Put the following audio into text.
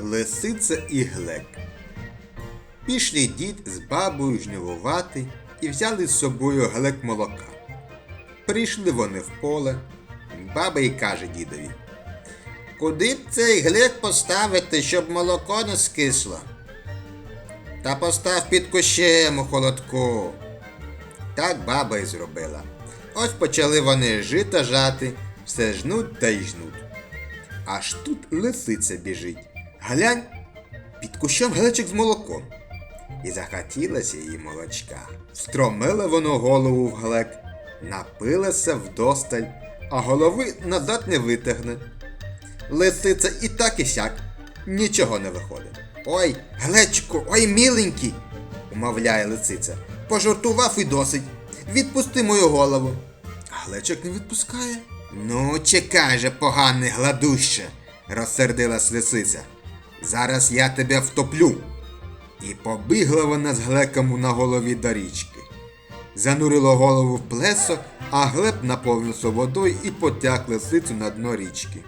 Лисиця і Глек. Пішли дід з бабою жнивувати і взяли з собою глек молока. Прийшли вони в поле. Баба й каже дідові. Куди б цей глек поставити, щоб молоко не скисло? Та постав під кущем у холодку. Так баба й зробила. Ось почали вони жито жати, все жнуть та й жнуть. Аж тут лисиця біжить. Глянь, під кущем глечик з молоком. І захотілося їй молочка. Стромило воно голову в глек, напилася вдосталь, а голови назад не витягне. Лисиця і так і сяк, нічого не виходить. Ой, глечку, ой, міленький, умовляє лисиця. Пожартував і досить. Відпусти мою голову. А глечик не відпускає. Ну, чекай же, поганий гладуще, розсердилась лисиця. Зараз я тебе втоплю. І побігла вона з глеком на голові до річки. Занурило голову в плесо, а глеб наповнився водою і потяг лисицю на дно річки.